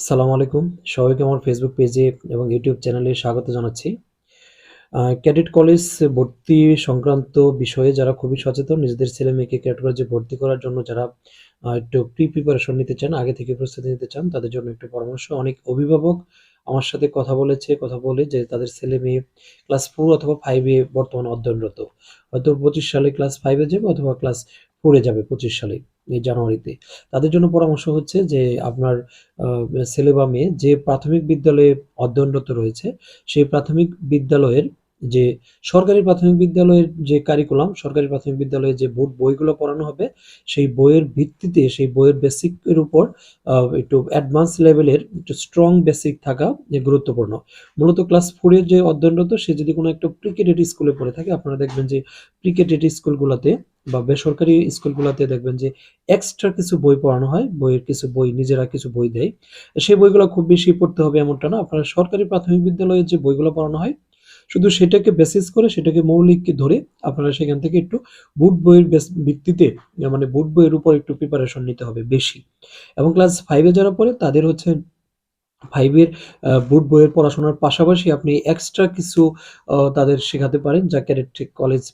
আসসালামু আলাইকুম। সবাইকে আমার ফেসবুক পেজে এবং ইউটিউব চ্যানেলে স্বাগত জানাচ্ছি। ক্যাডেট কলেজ ভর্তি সংক্রান্ত বিষয়ে যারা খুবই সচেতন, নিজেদের ছেলে মেয়েকে ক্যাডেট কলেজে ভর্তি করার জন্য যারা একটু প্রি প্রিপারেশন নিতে চান, আগে থেকে প্রস্তুতি নিতে চান, তাদের জন্য একটু পরামর্শ। অনেক অভিভাবক আমার সাথে কথা বলেছে, কথা বলে যে তাদের ছেলে মেয়ে ক্লাস ফোর অথবা ফাইভে বর্তমানে অধ্যয়নরত। হয়তো পঁচিশ সালে ক্লাস ফাইভে যাবে অথবা ক্লাস ফোরে যাবে পঁচিশ সালে, এই জানুয়ারিতে। তাদের জন্য পরামর্শ হচ্ছে যে আপনার ছেলে বা মেয়ে যে প্রাথমিক বিদ্যালয়ে অধ্যয়নরত রয়েছে, সেই প্রাথমিক বিদ্যালয়ের যে সরকারি প্রাথমিক বিদ্যালয়ের যে কারিকুলাম সরকারি প্রাথমিক বিদ্যালয়ে যে বোর্ড, বইগুলো পড়ানো হবে, সেই বইয়ের ভিত্তিতে, সেই বইয়ের বেসিকের উপর একটু অ্যাডভান্স লেভেলের একটু স্ট্রং বেসিক থাকা গুরুত্বপূর্ণ। মূলত ক্লাস ফোরের যে অধ্যয়নরত, সে যদি কোনো একটা প্রিকেটেড স্কুলে পড়ে থাকে, আপনারা দেখবেন যে প্রিকেটেড স্কুলগুলোতে বা বেসরকারি স্কুলগুলোতে দেখবেন যে এক্সট্রা কিছু বই পড়ানো হয়, বইয়ের কিছু বই, নিজেরা কিছু বই দেয়। সেই বইগুলো খুব বেশি পড়তে হবে এমনটা না। আপনারা সরকারি প্রাথমিক বিদ্যালয়ে যে বইগুলো পড়ানো হয় শুধু সেটাকে বেসিস করে সেটাকে মৌলিককে ধরে আপনারা সেখান থেকে একটু বুট বইয়ের ভিত্তিতে মানে বুট বইয়ের উপর একটু প্রিপারেশন নিতে হবে বেশি। এবং ক্লাস ফাইভে যারা পড়ে তাদের হচ্ছে ফাইভের বুট বইয়ের পড়াশোনার পাশাপাশি আপনি এক্সট্রা কিছু তাদের শেখাতে পারেন যা ক্যাডেট কলেজ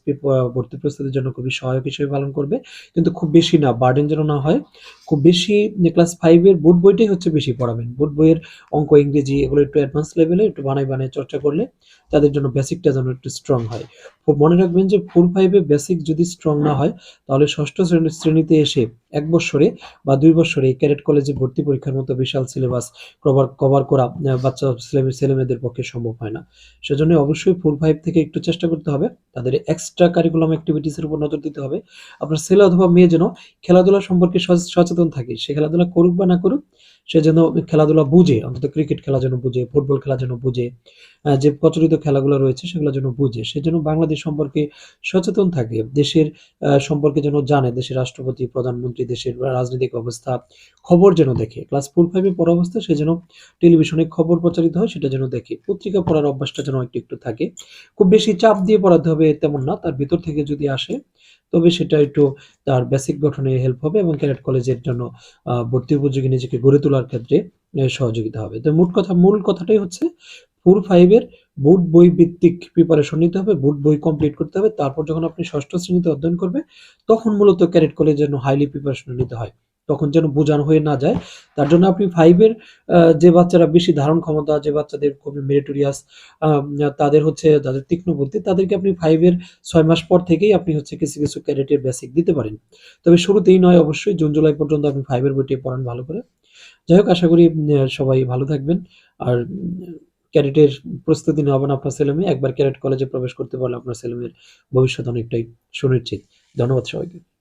ভর্তি প্রস্তুতির জন্য খুবই সহায়ক হিসেবে পালন করবে। কিন্তু খুব বেশি না বার্ডেন যেন না হয়, খুব বেশি ক্লাস ফাইভের বুট বইটাই হচ্ছে বেশি পড়াবেন। বুট বইয়ের অঙ্ক, ইংরেজি এগুলো একটু অ্যাডভান্স লেভেলে একটু বানাই বানাই চর্চা করলে তাদের জন্য বেসিকটা যেন একটু স্ট্রং হয়। মনে রাখবেন যে ফোর ফাইভে বেসিক যদি স্ট্রং না হয়, তাহলে ষষ্ঠ শ্রেণী- শ্রেণীতে এসে এক বছরে বা দুই বছরে ক্যাডেট কলেজে ভর্তি পরীক্ষার মতো বিশাল সিলেবাস কভার কভার করা বাচ্চা, ছেলে ছেলেমেয়েদের পক্ষে সম্ভব হয় না। সেজন্য অবশ্যই ফোর ফাইভ থেকে একটু চেষ্টা করতে হবে। তাদের এক্সট্রা কারিকুলাম অ্যাক্টিভিটিসের উপর নজর দিতে হবে। আপনার ছেলে অথবা মেয়ে যেন খেলাধুলা সম্পর্কে সচেতন থাকে, সে খেলাধুলা করুক বা না করুক, সে যেন খেলাধুলা বুঝে, অন্তত ক্রিকেট খেলা যেন বুঝে ফুটবল খেলা যেন বুঝে যে প্রচলিত খেলাগুলো রয়েছে সেগুলো যেন বুঝে, সে যেন বাংলাদেশ সম্পর্কে সচেতন থাকে, দেশের সম্পর্কে যেন জানে, দেশের রাষ্ট্রপতি, প্রধানমন্ত্রী, দেশের রাজনৈতিক অবস্থা, খবর যেন দেখে। ক্লাস ফোর ফাইভে পড়া অবস্থা, সে যেন টেলিভিশনে খবর প্রচারিত হয়, সেটা যেন দেখে। পত্রিকা পড়ার অভ্যাসটা যেন একটু একটু থাকে। খুব বেশি চাপ দিয়ে পড়াতে হবে তেমন না, তার ভিতর থেকে যদি আসে, তবে সেটা একটু তার বেসিক গঠনে হেল্প হবে এবং ক্যাডেট কলেজের জন্য ভর্তি উপযোগী নিজেকে গড়ে তোলার ক্ষেত্রে সহযোগিতা হবে। তো মোট কথা, মূল কথাটাই হচ্ছে ফোর ফাইভের বুট বই ভিত্তিক প্রিপারেশন নিতে হবে বুট বই কমপ্লিট করতে হবে, তারপর যখন আপনি ষষ্ঠ শ্রেণীতে অধ্যয়ন করবে, তখন মূলত ক্যাডেট কলেজের জন্য হাইলি প্রিপারেশন নিতে হয়। তখন যেন বোঝানো হয়ে না যায়। তার জন্য আপনি ফাইভের যে বাচ্চারা বেশি ধারণ ক্ষমতা, যে বাচ্চাদের খুবই মেরিটোরিয়াস তাদের হচ্ছে যাদের তীক্ষ্ণ বুদ্ধি, তাদেরকে আপনি ফাইভের ছয় মাস পর থেকেই আপনি হচ্ছে কিছু কিছু ক্যাডেটের বেসিক দিতে পারেন। তবে শুরুতেই নয় অবশ্যই, জুন, জুলাই পর্যন্ত আপনি ফাইভের বইটি পড়ান ভালো করে। যাই হোক, আশা করি সবাই ভালো থাকবেন। আর ক্যাডেটের প্রস্তুতি নেওয়াবেন আপনার ছেলে মেয়ে। একবার ক্যাডেট কলেজে প্রবেশ করতে পারলে আপনার ছেলে মেয়ের ভবিষ্যৎ অনেকটাই সুনিশ্চিত। ধন্যবাদ সবাইকে।